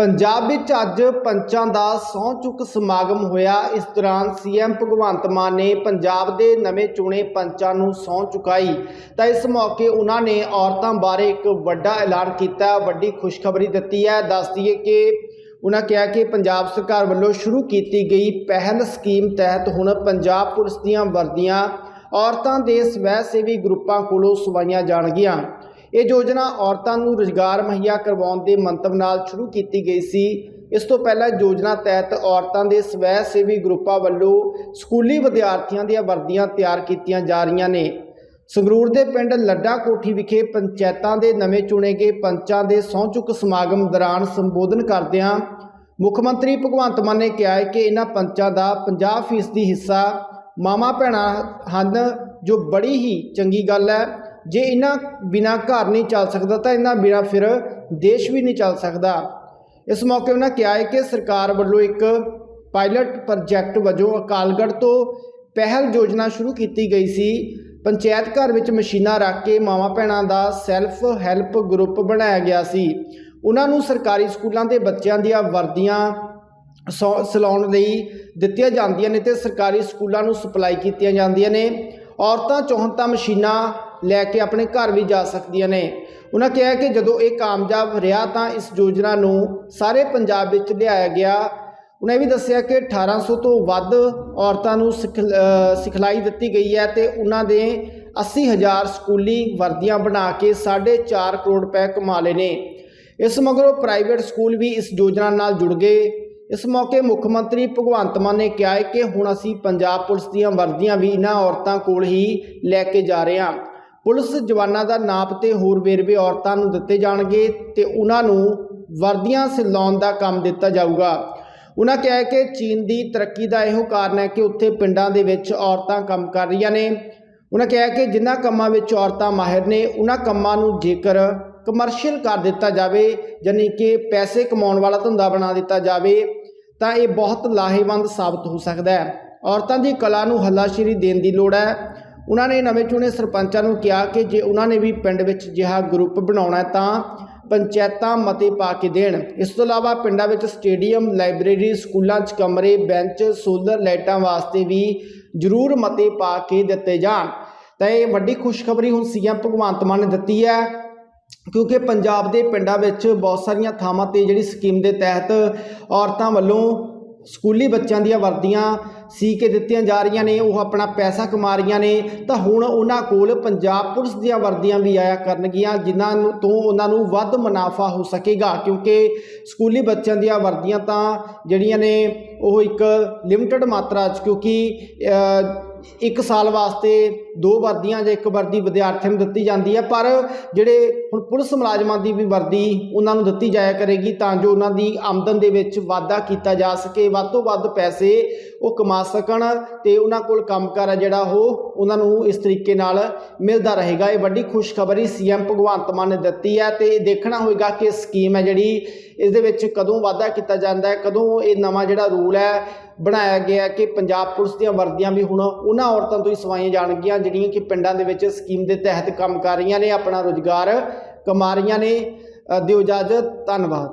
ਪੰਜਾਬ ਵਿੱਚ ਅੱਜ ਪੰਚਾਂ ਦਾ ਸਹੁੰ ਚੁੱਕ ਸਮਾਗਮ ਹੋਇਆ। ਇਸ ਦੌਰਾਨ ਸੀਐਮ ਭਗਵੰਤ ਮਾਨ ਨੇ ਪੰਜਾਬ ਦੇ ਨਵੇਂ ਚੁਣੇ ਪੰਚਾਂ ਨੂੰ ਸਹੁੰ ਚੁਕਾਈ। ਤਾਂ ਇਸ ਮੌਕੇ ਉਹਨਾਂ ਨੇ ਔਰਤਾਂ ਬਾਰੇ ਇੱਕ ਵੱਡਾ ਐਲਾਨ ਕੀਤਾ। ਵੱਡੀ ਖੁਸ਼ਖਬਰੀ ਦਿੱਤੀ ਹੈ। ਦੱਸ ਦਈਏ ਕਿ ਉਹਨਾਂ ਕਿਹਾ ਕਿ ਪੰਜਾਬ ਸਰਕਾਰ ਵੱਲੋਂ ਸ਼ੁਰੂ ਕੀਤੀ ਗਈ ਪਹਿਲ ਸਕੀਮ ਤਹਿਤ ਹੁਣ ਪੰਜਾਬ ਪੁਲਿਸ ਦੀਆਂ ਵਰਦੀਆਂ ਔਰਤਾਂ ਦੇ ਸਵੈ ਸੇਵੀ ਗਰੁੱਪਾਂ ਕੋਲੋਂ ਸਵਾਈਆਂ ਜਾਣਗੀਆਂ। ਇਹ ਯੋਜਨਾ ਔਰਤਾਂ ਨੂੰ ਰੁਜ਼ਗਾਰ ਮੁਹੱਈਆ ਕਰਵਾਉਣ ਦੇ ਮੰਤਵ ਨਾਲ ਸ਼ੁਰੂ ਕੀਤੀ ਗਈ ਸੀ। ਇਸ ਤੋਂ ਪਹਿਲਾਂ ਯੋਜਨਾ ਤਹਿਤ ਔਰਤਾਂ ਦੇ ਸਵੈ ਸੇਵੀ ਗਰੁੱਪਾਂ ਵੱਲੋਂ ਸਕੂਲੀ ਵਿਦਿਆਰਥੀਆਂ ਦੀਆਂ ਵਰਦੀਆਂ ਤਿਆਰ ਕੀਤੀਆਂ ਜਾ ਰਹੀਆਂ ਨੇ। ਸੰਗਰੂਰ ਦੇ ਪਿੰਡ ਲੱਡਾ ਕੋਠੀ ਵਿਖੇ ਪੰਚਾਇਤਾਂ ਦੇ ਨਵੇਂ ਚੁਣੇ ਗਏ ਪੰਚਾਂ ਦੇ ਸਹੁੰ ਚੁੱਕ ਸਮਾਗਮ ਦੌਰਾਨ ਸੰਬੋਧਨ ਕਰਦਿਆਂ ਮੁੱਖ ਮੰਤਰੀ ਭਗਵੰਤ ਮਾਨ ਨੇ ਕਿਹਾ ਹੈ ਕਿ ਇਹਨਾਂ ਪੰਚਾਂ ਦਾ 50% ਹਿੱਸਾ ਮਾਮਾ ਭੈਣਾਂ ਹਨ, ਜੋ ਬੜੀ ਹੀ ਚੰਗੀ ਗੱਲ ਹੈ। ਜੇ ਇਹਨਾਂ ਬਿਨਾ ਘਰ ਨਹੀਂ ਚੱਲ ਸਕਦਾ ਤਾਂ ਇਹਨਾਂ ਬਿਨਾ ਫਿਰ ਦੇਸ਼ ਵੀ ਨਹੀਂ ਚੱਲ ਸਕਦਾ। ਇਸ ਮੌਕੇ ਉਹਨਾਂ ਕਿਹਾ ਹੈ ਕਿ ਸਰਕਾਰ ਵੱਲੋਂ ਇੱਕ ਪਾਇਲਟ ਪ੍ਰੋਜੈਕਟ ਵਜੋਂ ਅਕਾਲਗੜ੍ਹ ਤੋਂ ਪਹਿਲ ਯੋਜਨਾ ਸ਼ੁਰੂ ਕੀਤੀ ਗਈ ਸੀ। ਪੰਚਾਇਤ ਘਰ ਵਿੱਚ ਮਸ਼ੀਨਾਂ ਰੱਖ ਕੇ ਮਾਵਾਂ ਭੈਣਾਂ ਦਾ ਸੈਲਫ ਹੈਲਪ ਗਰੁੱਪ ਬਣਾਇਆ ਗਿਆ ਸੀ। ਉਹਨਾਂ ਨੂੰ ਸਰਕਾਰੀ ਸਕੂਲਾਂ ਦੇ ਬੱਚਿਆਂ ਦੀਆਂ ਵਰਦੀਆਂ ਸੌ- ਸਿਲਾਉਣ ਲਈ ਦਿੱਤੀਆਂ ਜਾਂਦੀਆਂ ਨੇ ਤੇ ਸਰਕਾਰੀ ਸਕੂਲਾਂ ਨੂੰ ਸਪਲਾਈ ਕੀਤੀਆਂ ਜਾਂਦੀਆਂ ਨੇ। ਔਰਤਾਂ ਚਾਹੁਣ ਤਾਂ ਮਸ਼ੀਨਾਂ ਲੈ ਕੇ ਆਪਣੇ ਘਰ ਵੀ ਜਾ ਸਕਦੀਆਂ ਨੇ। ਉਹਨਾਂ ਕਿਹਾ ਕਿ ਜਦੋਂ ਇਹ ਕਾਮਯਾਬ ਰਿਹਾ ਤਾਂ ਇਸ ਯੋਜਨਾ ਨੂੰ ਸਾਰੇ ਪੰਜਾਬ ਵਿੱਚ ਲਿਆਇਆ ਗਿਆ। ਉਹਨੇ ਵੀ ਦੱਸਿਆ ਕਿ 1800 ਤੋਂ ਵੱਧ ਔਰਤਾਂ ਨੂੰ ਸਿਖ- ਸਿਖਲਾਈ ਦਿੱਤੀ ਗਈ ਹੈ ਤੇ ਉਹਨਾਂ ਦੇ 80000 ਸਕੂਲੀ ਵਰਦੀਆਂ ਬਣਾ ਕੇ 4.5 ਕਰੋੜ ਰੁਪਏ ਕਮਾ ਲਏ ਨੇ। ਇਸ ਮਗਰੋਂ ਪ੍ਰਾਈਵੇਟ ਸਕੂਲ ਵੀ ਇਸ ਯੋਜਨਾ ਨਾਲ ਜੁੜ ਗਏ। ਇਸ ਮੌਕੇ ਮੁੱਖ ਮੰਤਰੀ ਭਗਵੰਤ ਮਾਨ ਨੇ ਕਿਹਾ ਹੈ ਕਿ ਹੁਣ ਅਸੀਂ ਪੰਜਾਬ ਪੁਲਿਸ ਦੀਆਂ ਵਰਦੀਆਂ ਵੀ ਇਹਨਾਂ ਔਰਤਾਂ ਕੋਲ ਹੀ ਲੈ ਕੇ ਜਾ ਰਹੇ ਹਾਂ। ਪੁਲਿਸ ਜਵਾਨਾਂ ਦਾ ਨਾਪ ਤੇ ਹੋਰ ਵੇਰਵੇ ਔਰਤਾਂ ਨੂੰ ਦਿੱਤੇ ਜਾਣਗੇ ਤੇ ਉਹਨਾਂ ਨੂੰ ਵਰਦੀਆਂ ਸਿਲਾਉਣ ਦਾ ਕੰਮ ਦਿੱਤਾ ਜਾਊਗਾ। ਉਹਨਾਂ ਕਿਹਾ ਕਿ ਚੀਨ ਦੀ ਤਰੱਕੀ ਦਾ ਇਹੋ ਕਾਰਨ ਹੈ ਕਿ ਉੱਥੇ ਪਿੰਡਾਂ ਦੇ ਵਿੱਚ ਔਰਤਾਂ ਕੰਮ ਕਰ ਰਹੀਆਂ ਨੇ। ਉਹਨਾਂ ਕਿਹਾ ਕਿ ਜਿਨ੍ਹਾਂ ਕੰਮਾਂ ਵਿੱਚ ਔਰਤਾਂ ਮਾਹਿਰ ਨੇ, ਉਹਨਾਂ ਕੰਮਾਂ ਨੂੰ ਜੇਕਰ ਕਮਰਸ਼ੀਅਲ ਕਰ ਦਿੱਤਾ ਜਾਵੇ, ਯਾਨੀ ਕਿ ਪੈਸੇ ਕਮਾਉਣ ਵਾਲਾ ਧੰਦਾ ਬਣਾ ਦਿੱਤਾ ਜਾਵੇ, ਤਾਂ ਇਹ ਬਹੁਤ ਲਾਹੇਵੰਦ ਸਾਬਤ ਹੋ ਸਕਦਾ ਹੈ। ਔਰਤਾਂ ਦੀ ਕਲਾ ਨੂੰ ਹੱਲਾਸ਼ੇਰੀ ਦੇਣ ਦੀ ਲੋੜ ਹੈ। ਉਹਨਾਂ ਨੇ ਨਵੇਂ ਚੁਣੇ ਸਰਪੰਚਾਂ ਨੂੰ ਕਿਹਾ ਕਿ ਜੇ ਉਹਨਾਂ ਨੇ ਵੀ ਪਿੰਡ ਵਿੱਚ ਜਿਹਾ ਗਰੁੱਪ ਬਣਾਉਣਾ ਤਾਂ ਪੰਚਾਇਤਾਂ ਮਤੇ ਪਾ ਕੇ ਦੇਣ। ਇਸ ਤੋਂ ਇਲਾਵਾ ਪਿੰਡਾਂ ਵਿੱਚ ਸਟੇਡੀਅਮ, ਲਾਇਬ੍ਰੇਰੀ, ਸਕੂਲਾਂ 'ਚ ਕਮਰੇ, ਬੈਂਚ, ਸੋਲਰ ਲਾਈਟਾਂ ਵਾਸਤੇ ਵੀ ਜ਼ਰੂਰ ਮਤੇ ਪਾ ਕੇ ਦਿੱਤੇ ਜਾਣ। ਤਾਂ ਇਹ ਵੱਡੀ ਖੁਸ਼ਖਬਰੀ ਹੁਣ ਸੀਐਮ ਭਗਵੰਤ ਮਾਨ ਨੇ ਦਿੱਤੀ ਹੈ, ਕਿਉਂਕਿ ਪੰਜਾਬ ਦੇ ਪਿੰਡਾਂ ਵਿੱਚ ਬਹੁਤ ਸਾਰੀਆਂ ਥਾਵਾਂ ਤੇ ਜਿਹੜੀ ਸਕੀਮ ਦੇ ਤਹਿਤ ਔਰਤਾਂ ਵੱਲੋਂ ਸਕੂਲੀ ਬੱਚਿਆਂ ਦੀਆਂ ਵਰਦੀਆਂ ਸੀ ਕੇ ਦਿੱਤੀਆਂ ਜਾ ਰਹੀਆਂ ਨੇ, ਉਹ ਆਪਣਾ ਪੈਸਾ ਕਮਾ ਰਹੀਆਂ ਨੇ, ਤਾਂ ਹੁਣ ਉਹਨਾਂ ਕੋਲ ਪੰਜਾਬ ਪੁਲਿਸ ਦੀਆਂ ਵਰਦੀਆਂ ਵੀ ਆਇਆ ਕਰਨਗੀਆਂ, ਜਿਨ੍ਹਾਂ ਤੋਂ ਉਹਨਾਂ ਨੂੰ ਵੱਧ ਮੁਨਾਫਾ ਹੋ ਸਕੇਗਾ, ਕਿਉਂਕਿ ਸਕੂਲੀ ਬੱਚਿਆਂ ਦੀਆਂ ਵਰਦੀਆਂ ਤਾਂ ਜਿਹੜੀਆਂ ਨੇ, ਉਹ ਇੱਕ ਲਿਮਟਿਡ ਮਾਤਰਾ 'ਚ, ਕਿਉਂਕਿ ਇੱਕ ਸਾਲ ਵਾਸਤੇ ਦੋ ਵਰਦੀਆਂ ਜਾਂ ਇੱਕ ਵਰਦੀ ਵਿਦਿਆਰਥੀਆਂ ਨੂੰ ਦਿੱਤੀ ਜਾਂਦੀ ਹੈ, ਪਰ ਜਿਹੜੇ ਹੁਣ ਪੁਲਿਸ ਮੁਲਾਜ਼ਮਾਂ ਦੀ ਵੀ ਵਰਦੀ ਉਹਨਾਂ ਨੂੰ ਦਿੱਤੀ ਜਾਇਆ ਕਰੇਗੀ ਤਾਂ ਜੋ ਉਹਨਾਂ ਦੀ ਆਮਦਨ ਦੇ ਵਿੱਚ ਵਾਧਾ ਕੀਤਾ ਜਾ ਸਕੇ। ਵੱਧ ਤੋਂ ਵੱਧ ਪੈਸੇ ਉਹ ਕਮਾ ਸਕਣ ਤੇ ਉਹਨਾਂ ਕੋਲ ਕੰਮਕਾਰ ਹੈ ਜਿਹੜਾ ਉਹ ਉਹਨਾਂ ਨੂੰ ਇਸ ਤਰੀਕੇ ਨਾਲ ਮਿਲਦਾ ਰਹੇਗਾ। ਇਹ ਵੱਡੀ ਖੁਸ਼ਖਬਰੀ ਸੀਐਮ ਭਗਵੰਤ ਮਾਨ ਨੇ ਦਿੱਤੀ ਹੈ ਤੇ ਇਹ ਦੇਖਣਾ ਹੋਏਗਾ ਕਿ ਸਕੀਮ ਹੈ ਜਿਹੜੀ ਇਸ ਦੇ ਵਿੱਚ ਕਦੋਂ ਵਾਧਾ ਕੀਤਾ ਜਾਂਦਾ ਹੈ, ਕਦੋਂ ਇਹ ਨਵਾਂ ਜਿਹੜਾ ਰੂਲ ਹੈ ਬਣਾਇਆ ਗਿਆ ਕਿ ਪੰਜਾਬ ਪੁਲਿਸ ਦੀਆਂ ਵਰਦੀਆਂ ਵੀ ਹੁਣ ਉਹਨਾਂ ਔਰਤਾਂ ਤੋਂ ਹੀ ਸਵਾਈਆਂ ਜਾਣਗੀਆਂ, ਜਿਹੜੀਆਂ ਕਿ ਪਿੰਡਾਂ ਦੇ ਵਿੱਚ ਸਕੀਮ ਦੇ ਤਹਿਤ ਕੰਮ ਕਰ ਰਹੀਆਂ ਨੇ, ਆਪਣਾ ਰੁਜ਼ਗਾਰ ਕਮਾ ਰਹੀਆਂ ਨੇ। ਦਿਓ ਇਜਾਜ਼ਤ, ਧੰਨਵਾਦ।